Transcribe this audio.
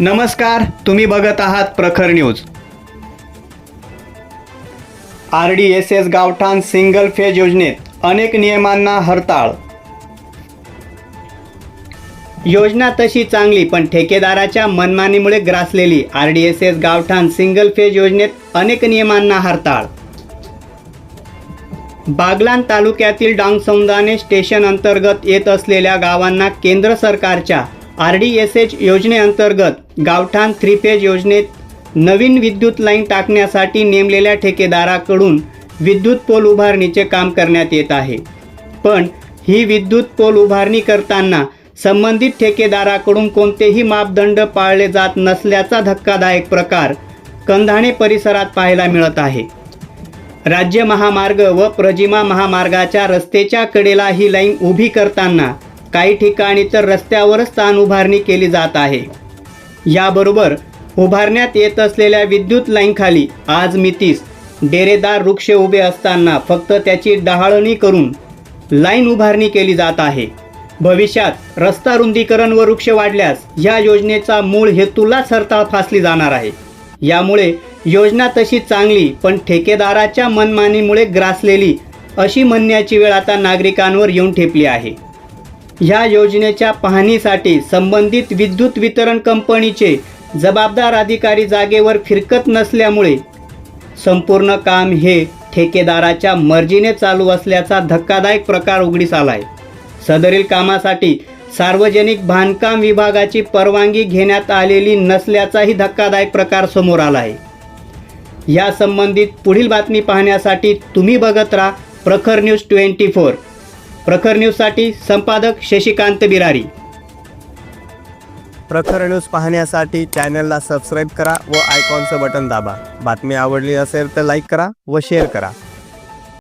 नमस्कार तुम्ही बघत आहात Prakhar news. R D S S गावठाण सिंगल फेज योजनेत अनेक नियमांना हरताळ. योजना तशी चांगली पण ठेकेदाराच्या मनमानीमुळे ग्रासलेली आर डी एस एस गावठाण सिंगल फेज योजनेत अनेक नियमांना हरताळ. बागलान तालुक्यातील डांगसौंदाने स्टेशन अंतर्गत येत असलेल्या गावांना केंद्र सरकारच्या आर डी एस एच योजनेअंतर्गत गावठाण थ्री फेज योजनेत नवीन विद्युत लाईन टाकण्यासाठी नेमलेल्या ठेकेदाराकडून विद्युत पोल उभारणीचे काम करण्यात येत आहे. पण ही विद्युत पोल उभारणी करताना संबंधित ठेकेदाराकडून कोणतेही मापदंड पाळले जात नसल्याचा धक्कादायक प्रकार कंधाणे परिसरात पाहायला मिळत आहे. राज्य महामार्ग व प्रजिमा महामार्गाच्या रस्तेच्या कडेला ही लाईन उभी करताना काही ठिकाणी तर रस्त्यावरच ताण उभारणी केली जात आहे. याबरोबर उभारण्यात येत असलेल्या विद्युत लाईनखाली आज मितीस डेरेदार वृक्ष उभे असताना फक्त त्याची डहाळणी करून लाईन उभारणी केली जात आहे. भविष्यात रस्ता रुंदीकरण व वृक्ष वाढल्यास या योजनेचा मूळ हेतूलाच सरताळ फासली जाणार आहे. यामुळे योजना तशी चांगली पण ठेकेदाराच्या मनमानीमुळे ग्रासलेली अशी म्हणण्याची वेळ आता नागरिकांवर येऊन ठेपली आहे. ह्या योजनेच्या पाहणीसाठी संबंधित विद्युत वितरण कंपनीचे जबाबदार अधिकारी जागेवर फिरकत नसल्यामुळे संपूर्ण काम हे ठेकेदाराच्या मर्जीने चालू असल्याचा धक्कादायक प्रकार उघडीस आलाय. सदरील कामासाठी सार्वजनिक बांधकाम विभागाची परवानगी घेण्यात आलेली नसल्याचाही धक्कादायक प्रकार समोर आला आहे या संबंधित पुढील बातमी पाहण्यासाठी तुम्ही बघत राहा प्रखर न्यूज ट्वेंटी फोर. प्रखर न्यूजसाठी संपादक शशिकांत बिरारी. प्रखर न्यूज पाहण्यासाठी चॅनलला सबस्क्राईब करा व आयकॉनचं बटन दाबा. बातमी आवडली असेल तर लाईक करा व शेअर करा.